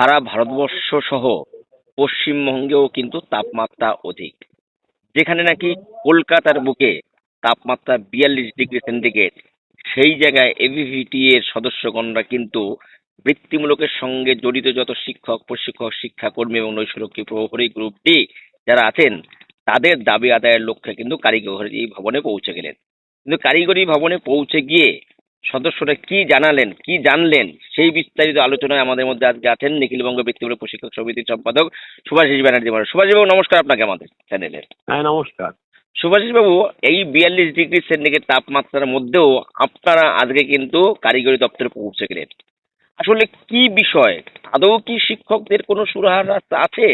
সারা ভারতবর্ষ সহ পশ্চিমবঙ্গেও কিন্তু তাপমাত্রা অধিক। যেখানে নাকি কলকাতার বুকে তাপমাত্রা বিয়াল্লিশ ডিগ্রি সেন্টিগ্রেড, সেই জায়গায় এবিভিটি এর সদস্যগণরা কিন্তু বৃত্তিমূলকের সঙ্গে জড়িত যত শিক্ষক, প্রশিক্ষক, শিক্ষাকর্মী এবং নৈশরক্ষী প্রহরী গ্রুপ ডি যারা আছেন, তাদের দাবি আদায়ের লক্ষ্যে কিন্তু কারিগরি ভবনে পৌঁছে গেলেন। কিন্তু কারিগরি ভবনে পৌঁছে গিয়ে সদস্যরা কি জানালেন কি জানলেন সেই বিস্তারিত আলোচনায় আমাদের মধ্যে আজকে আছেন নিখিলবঙ্গ বৃত্তিমূলক প্রশিক্ষক সমিতির সম্পাদক সুভাষিস ব্যানার্জি মহারাজ সুভাষিস বাবু নমস্কার আপনাকে আমাদের চ্যানেলের হ্যাঁ নমস্কার। সুভাষিস বাবু এই বিয়াল্লিশ ডিগ্রি সেন্টিগ্রেড তাপমাত্রার মধ্যেও আপনারা আজকে কিন্তু কারিগরি দপ্তরে পৌঁছে গেলেন আসলে কি বিষয়? আদৌ কি শিক্ষকদের কোনো সুরাহার রাস্তা আছে?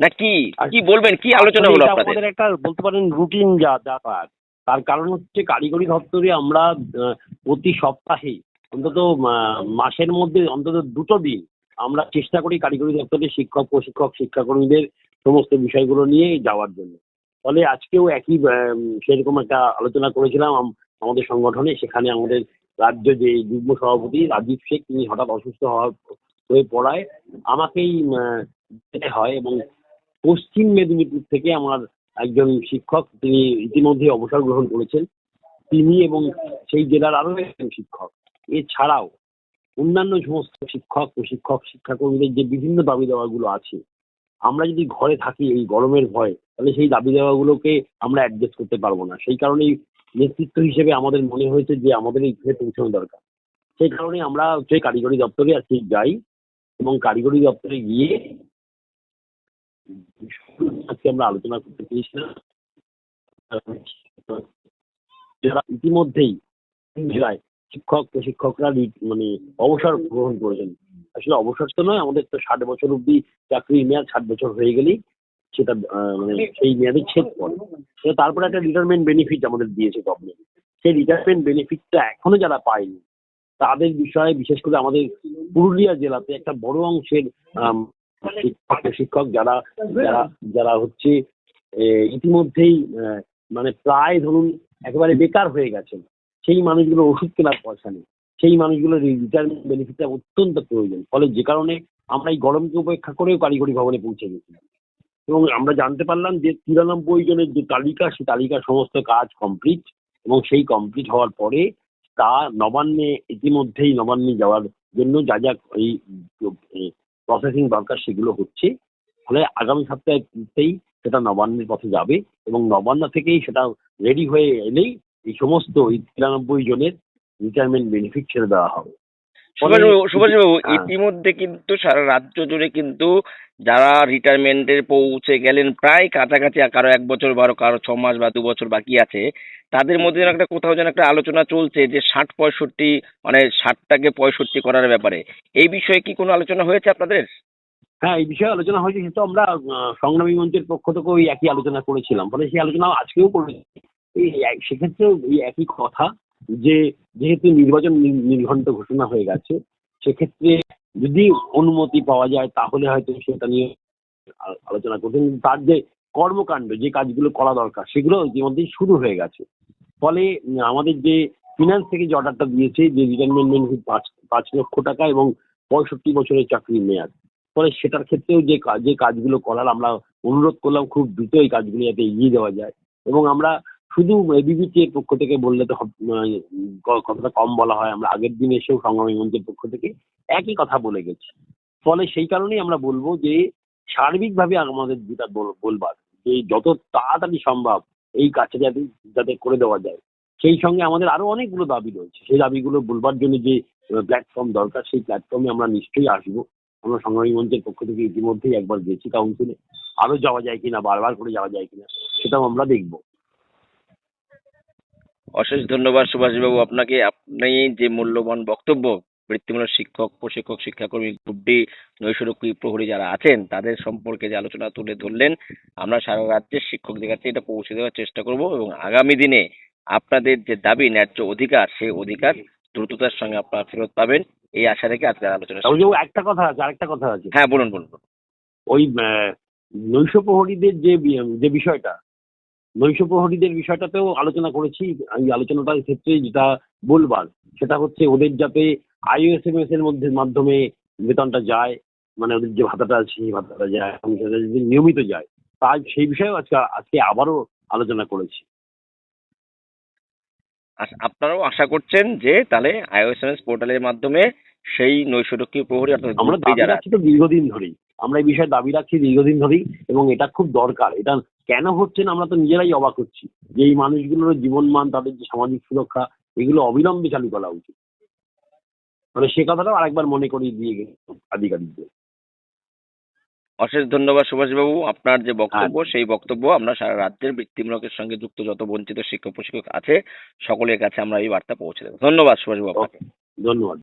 না কি কি বলবেন কি আলোচনা হলো আপনাদের? একটা বলতে পারেন রুটিন যা ব্যাপার। তার কারণ হচ্ছে কারিগরি দপ্তরে আমরা প্রতি সপ্তাহে অন্তত মাসের মধ্যে অন্তত দুটো দিন আমরা চেষ্টা করি কারিগরি দপ্তরে শিক্ষক, প্রশিক্ষক, শিক্ষাকর্মীদের সমস্ত বিষয়গুলো নিয়ে যাওয়ার জন্য। ফলে আজকেও একই সেরকম একটা আলোচনা করেছিলাম আমাদের সংগঠনে। সেখানে আমাদের রাজ্য যে যুগ্ম সভাপতি রাজীব শেখ, তিনি হঠাৎ অসুস্থ হওয়ার হয়ে পড়ায়। আমাকেই যেতে হয় এবং পশ্চিম মেদিনীপুর থেকে আমার একজন শিক্ষক, তিনি ইতিমধ্যে অবসর গ্রহণ করেছেন। তিনি এবং সেই জেলার আরও একজন শিক্ষক। এছাড়াও অন্যান্য সমস্ত শিক্ষক প্রশিক্ষক শিক্ষাকর্মীদের যে বিভিন্ন দাবি দেওয়াগুলো আছে, আমরা যদি ঘরে থাকি এই গরমের ভয়ে, তাহলে সেই দাবি দেওয়াগুলোকে আমরা অ্যাডজাস্ট করতে পারব না। সেই কারণেই নেতৃত্ব হিসেবে আমাদের মনে হয়েছে যে আমাদের এই এইখানে পৌঁছানো দরকার। সেই কারণে আমরা হচ্ছে কারিগরি দপ্তরে আজকে যাই এবং কারিগরি দপ্তরে গিয়ে আজকে আমরা আলোচনা করতে চেয়েছিলাম যারা ইতিমধ্যেই জেলায় শিক্ষক, প্রশিক্ষকরা মানে অবসর গ্রহণ করেছেন। আসলে অবসর তো নয়, আমাদের তো ষাট বছর অব্দি চাকরির মেয়াদ, ষাট বছর হয়ে গেলেই সেটা মানে সেই মেয়াদে ছেদ পড়ে। তারপরে একটা রিটায়ারমেন্ট বেনিফিট আমাদের দিয়েছে গভর্নমেন্ট সেই রিটায়ারমেন্ট বেনিফিটটা এখনও যারা পায়নি, তাদের বিষয়ে বিশেষ করে আমাদের পুরুলিয়া জেলাতে একটা বড় অংশের শিক্ষক প্রশিক্ষক যারা যারা যারা হচ্ছে ইতিমধ্যেই মানে প্রায় ধরুন একেবারে বেকার হয়ে গেছেন, সেই মানুষগুলো ওষুধ কেনার পয়সা নেই, সেই মানুষগুলোর রিটায়ারমেন্ট বেনিফিটটা অত্যন্ত প্রয়োজন, ফলে যে কারণে আমরা এই গরমকে উপেক্ষা করেও কারিগরি ভবনে পৌঁছে গেছিলাম। এবং আমরা জানতে পারলাম যে তিরানব্বই জনের যে তালিকা সেই তালিকার সমস্ত কাজ কমপ্লিট এবং সেই কমপ্লিট হওয়ার পরে তা নবান্নে, ইতিমধ্যেই নবান্নে যাওয়ার জন্য যা যা এই প্রসেসিং দরকার সেগুলো হচ্ছে। ফলে আগামী সপ্তাহেই সেটা নবান্নের পথে যাবে এবং নবান্ন থেকেই সেটা রেডি হয়ে এলেই এই সমস্ত ওই তিরানব্বই জনের রিটায়ারমেন্ট বেনিফিট ছেড়ে দেওয়া হবে। সুভাষবাবু হ্যাঁ। ইতিমধ্যে কিন্তু সারা রাজ্য জুড়ে কিন্তু যারা রিটায়ারমেন্টের পৌঁছে গেলেন প্রায় কাছাকাছি কারও এক বছর বারো কারও ছ মাস বা দু বছর বাকি আছে তাদের মধ্যে যেন একটা কোথাও যেন একটা আলোচনা চলছে যে ষাট পঁয়ষট্টি মানে ষাটটাকে পঁয়ষট্টি করার ব্যাপারে। এই বিষয়ে কি কোনো আলোচনা হয়েছে আপনাদের? হ্যাঁ এই বিষয়ে আলোচনা হয়েছে কিন্তু আমরা সংগ্রামী মঞ্চের পক্ষ থেকে ওই একই আলোচনা করেছিলাম। ফলে সেই আলোচনা আজকেও করেছি। এই সেক্ষেত্রেও এই একই কথা যে যেহেতু নির্বাচন নির্ঘণ্ট ঘোষণা হয়ে গেছে, সেক্ষেত্রে যদি অনুমতি পাওয়া যায়, তাহলে হয়তো সেটা নিয়ে আলোচনা কিন্তু তার যে কর্মকাণ্ড, যে কাজগুলো করা দরকার, সেগুলো ইতিমধ্যেই শুরু হয়ে গেছে। ফলে আমাদের যে ফিনান্স থেকে যে অর্ডারটা দিয়েছে, যে রিটায়ারমেন্ট পাঁচ পাঁচ লক্ষ টাকা এবং পঁয়ষট্টি বছরের চাকরির মেয়াদ, ফলে সেটার ক্ষেত্রেও যে যে কাজগুলো করার আমরা অনুরোধ করলাম, খুব দ্রুত এই কাজগুলো যাতে এগিয়ে দেওয়া যায়। এবং আমরা শুধু এবিবিটি এর পক্ষ থেকে বললে তো কথাটা কম বলা হয়। আমরা আগের দিন এসেও সংগ্রামী মঞ্চের পক্ষ থেকে একই কথা বলে গেছি। ফলে সেই কারণেই আমরা বলব যে, সার্বিকভাবে আমাদের যেটা বল- বলবার, যে যত তাড়াতাড়ি সম্ভব এই কাজটা যাতে যাতে করে দেওয়া যায়, সেই সঙ্গে আমাদের আরও অনেকগুলো দাবি রয়েছে। সেই দাবিগুলো বলবার জন্য যে প্ল্যাটফর্ম দরকার, সেই প্ল্যাটফর্মে আমরা নিশ্চয়ই আসব। আমরা সংগ্রামী মঞ্চের পক্ষ থেকে ইতিমধ্যেই একবার গেছি কাউন্সিলে আরও যাওয়া যায় কিনা, বারবার করে যাওয়া যায় কিনা, সেটাও আমরা দেখব। অশেষ ধন্যবাদ সুভাষবাবু আপনাকে আপনি যে মূল্যবান বক্তব্য বৃত্তিমূলক শিক্ষক প্রশিক্ষক শিক্ষাকর্মী গ্রুপ ডি নৈশরক্ষী প্রহরী যারা আছেন তাদের সম্পর্কে যে আলোচনা তুলে ধরলেন আমরা সারা রাজ্যের শিক্ষকদের কাছে এটা পৌঁছে দেওয়ার চেষ্টা করব এবং আগামী দিনে আপনাদের যে দাবি ন্যায্য অধিকার সেই অধিকার দ্রুততার সঙ্গে আপনারা ফেরত পাবেন এই আশা রেখে আজকের আলোচনা। একটা কথা আছে আরেকটা কথা আছে হ্যাঁ বলুন বলুন। ওই নৈশ প্রহরীদের যে যে বিষয়টা নৈশ প্রহরীদের বিষয়টাতেও আলোচনা করেছি। এই আলোচনাটার ক্ষেত্রে যেটা বলবার, সেটা হচ্ছে ওদের যাতে আইওএসএমএস এর মধ্যে, মাধ্যমে বেতনটা যায় মানে ওদের যে ভাতাটা আছে, সেই ভাতাটা যায়, এবং সেটা যদি নিয়মিত যায়, তাই সেই বিষয়েও আজকে আজকে আবারও আলোচনা করেছি। আপনারাও আশা করছেন যে তাহলে আইওএসএমএস পোর্টালের মাধ্যমে সেই নৈশটকীয় প্রহরী অর্থাৎ আমরা দাবি রাখছি তো দীর্ঘদিন ধরেই। আমরা এই বিষয়ে দাবি রাখছি দীর্ঘদিন ধরেই এবং এটা খুব দরকার। এটা কেন হচ্ছে না আমরা তো নিজেরাই অবাক হচ্ছি যে এই মানুষগুলোর জীবনমান তাদের যে সামাজিক সুরক্ষা এগুলো অবিলম্বে চালু করা উচিত। মানে সে কথাটাও আরেকবার মনে করিয়ে দিয়ে গেল আধিকারিকদের। অশেষ ধন্যবাদ সুভাষবাবু। আপনার যে বক্তব্য। সেই বক্তব্য আমরা সারা রাজ্যের বৃত্তিমূলকের সঙ্গে যুক্ত যত বঞ্চিত শিক্ষক প্রশিক্ষক আছে সকলের কাছে আমরা এই বার্তা পৌঁছে দেবো। ধন্যবাদ সুভাষবাবু আপনাকে। ধন্যবাদ।